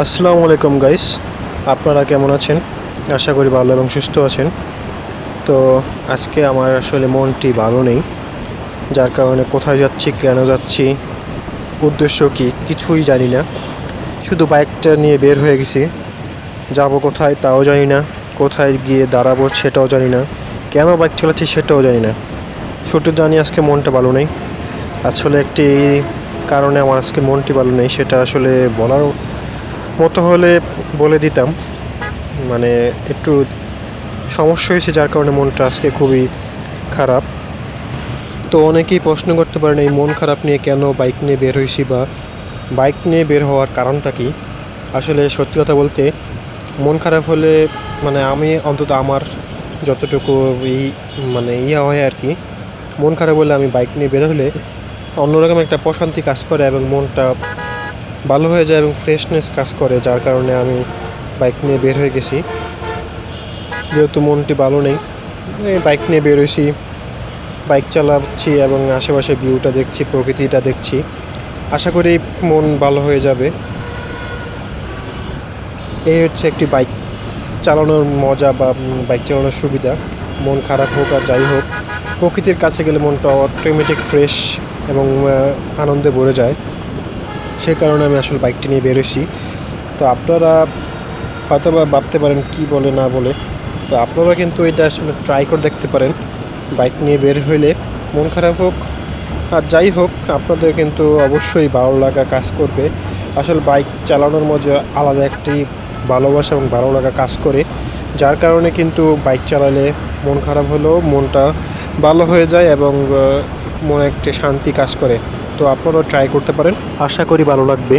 আসসালামু আলাইকুম গাইস আপনারা কেমন আছেন? আশা করি ভালো এবং সুস্থ আছেন। তো আজকে আমার আসলে মনটি ভালো নেই। যার কারণে কোথায় যাচ্ছি, কেন যাচ্ছি, উদ্দেশ্য কি, কিছুই জানি না। শুধু বাইকটা নিয়ে বের হয়ে গেছি। যাব কোথায়, তাও জানি না। কোথায় গিয়ে দাঁড়াবো সেটাও জানি না। কেন বাইক চালাচ্ছি সেটাও জানি না। শুধু জানি আজকে মনটা ভালো নেই। আসলে একটি কারণে আমার আজকে মনটি ভালো নেই, সেটা আসলে বলার মতো হলে বলে দিতাম মানে একটু সমস্যা হয়েছে যার কারণে মনটা আজকে খুবই খারাপ। তো অনেকেই প্রশ্ন করতে পারেন, এই মন খারাপ নিয়ে কেন বাইক নিয়ে বের হয়েছি বা বাইক নিয়ে বের হওয়ার কারণটা কি? আসলে সত্যি কথা বলতে, মন খারাপ হলে মানে আমি অন্তত আমার যতটুকু ই মানে ইয়া হয় আর কি, মন খারাপ হলে আমি বাইক নিয়ে বের হলে অন্যরকম একটা প্রশান্তি কাজ করে এবং মনটা ভালো হয়ে যায় এবং ফ্রেশনেস কাজ করে, যার কারণে আমি বাইক নিয়ে বের হয়ে গেছি। যেহেতু মনটি ভালো নেই বাইক নিয়ে বের হয়েছি। বাইক চালাচ্ছি এবং আশেপাশে ভিউটা দেখছি, প্রকৃতিটা দেখছি। আশা করি মন ভালো হয়ে যাবে। এই হচ্ছে একটি বাইক চালানোর মজা বা বাইক চালানোর সুবিধা। মন খারাপ হোক আর যাই হোক, প্রকৃতির কাছে গেলে মনটা অটোমেটিক ফ্রেশ এবং আনন্দে ভরে যায়। সেই কারণে আমি আসলে বাইকটি নিয়ে বেরোছি তো আপনারা হয়তো বা ভাবতে পারেন কি বলে, না বলে। তো আপনারা কিন্তু এটা আসলে ট্রাই করে দেখতে পারেন। বাইক নিয়ে বের হইলে মন খারাপ হোক, আর যাই হোক, আপনাদের কিন্তু অবশ্যই ভালো লাগা কাজ করবে। আসলে বাইক চালানোর মধ্যে আলাদা একটি ভালোবাসা এবং ভালো লাগা কাজ করে। যার কারণে কিন্তু বাইক চালালে মন খারাপ হলেও মনটা ভালো হয়ে যায় এবং মনে একটি শান্তি কাজ করে। তো আপনারাও ট্রাই করতে পারেন। আশা করি ভালো লাগবে।